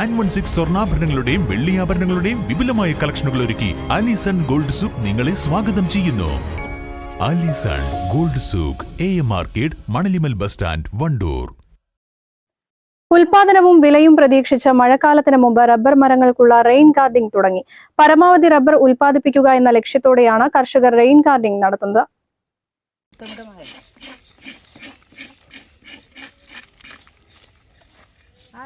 Nine one six സ്വർണാഭരണങ്ങളുടെയും വെള്ളിയാഭരണങ്ങളുടെയും വിപുലമായ കളക്ഷനുകൾ ഒരുക്കി അലിസൺ ഗോൾഡ് സൂക്ക് നിങ്ങളെ സ്വാഗതം ചെയ്യുന്നു. Alison gold souk A M market Manalimal bus stand Wandoor. ഉൽപാദനവും വിലയും പ്രതീക്ഷിച്ച മഴക്കാലത്തിന് മുമ്പ് റബ്ബർ മരങ്ങൾക്കുള്ള റെയിൻ ഗാർഡിംഗ് തുടങ്ങി. പരമാവധി റബ്ബർ ഉൽപാദിപ്പിക്കുക എന്ന ലക്ഷ്യത്തോടെയാണ് കർഷകർ റെയിൻ ഗാർഡിംഗ് നടത്തുന്നത്.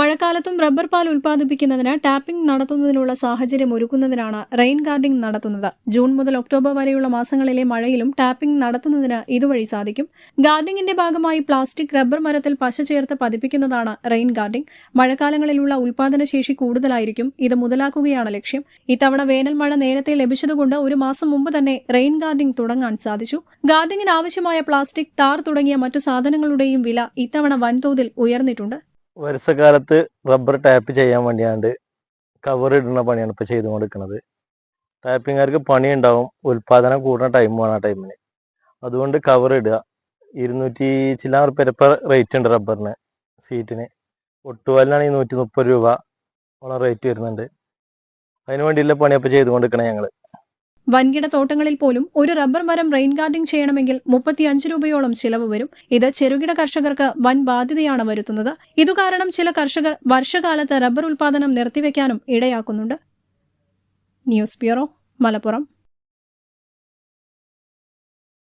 മഴക്കാലത്തും റബ്ബർ പാൽ ഉൽപ്പാദിപ്പിക്കുന്നതിന് ടാപ്പിംഗ് നടത്തുന്നതിനുള്ള സാഹചര്യം ഒരുക്കുന്നതിനാണ് റെയിൻ ഗാർഡിംഗ് നടത്തുന്നത്. ജൂൺ മുതൽ ഒക്ടോബർ വരെയുള്ള മാസങ്ങളിലെ മഴയിലും ടാപ്പിംഗ് നടത്തുന്നതിന് ഇതുവഴി സാധിക്കും. ഗാർഡിംഗിന്റെ ഭാഗമായി പ്ലാസ്റ്റിക് റബ്ബർ മരത്തിൽ പശ ചേർത്ത് പതിപ്പിക്കുന്നതാണ് റെയിൻ ഗാർഡിംഗ് മഴക്കാലങ്ങളിലുള്ള ഉൽപാദനശേഷി കൂടുതലായിരിക്കും ഇത് മുതലാക്കുകയാണ് ലക്ഷ്യം. ഇത്തവണ വേനൽ മഴ നേരത്തെ ലഭിച്ചതുകൊണ്ട് ഒരു മാസം മുമ്പ് തന്നെ റെയിൻ ഗാർഡിംഗ് തുടങ്ങാൻ സാധിച്ചു. ഗാർഡിംഗിന് ആവശ്യമായ പ്ലാസ്റ്റിക് ടാർ തുടങ്ങിയ മറ്റു സാധനങ്ങളുടെയും വില ഇത്തവണ വൻതോതിൽ ഉയർന്നിട്ടുണ്ട്. വർഷക്കാലത്ത് റബ്ബർ ടാപ്പ് ചെയ്യാൻ വേണ്ടിയാണ്ട് കവർ ഇടുന്ന പണിയാണ് ഇപ്പൊ ചെയ്തുകൊണ്ടിരിക്കുന്നത്. പണി ഉണ്ടാവും ഉൽപാദനം കൂടുന്ന ടൈമാണ് ആ ടൈമിന് അതുകൊണ്ട് കവർ ഇടുക. ഇരുന്നൂറ്റി ചില്ലാൻ റുപ്യ റേറ്റ് ഉണ്ട് റബ്ബറിന് സീറ്റിന് ഒട്ടുപാലിനാണെങ്കിൽ നൂറ്റി മുപ്പത് രൂപ ഉള്ള റേറ്റ് വരുന്നുണ്ട്. അതിന് വേണ്ടിയുള്ള പണിയപ്പോൾ ചെയ്തുകൊണ്ടിരിക്കണേ ഞങ്ങൾ. വൻകിട തോട്ടങ്ങളിൽ പോലും ഒരു റബ്ബർ മരം റെയിൻ ഗാർഡിംഗ് ചെയ്യണമെങ്കിൽ മുപ്പത്തിയഞ്ച് രൂപയോളം ചിലവ് വരും. ഇത് ചെറുകിട കർഷകർക്ക് വൻ ബാധ്യതയാണ് വരുത്തുന്നത്. ഇതുകാരണം ചില കർഷകർ വർഷകാലത്ത് റബ്ബർ ഉൽപാദനം നിർത്തിവെക്കാനും ഇടയാക്കുന്നുണ്ട്. News bureau Malappuram.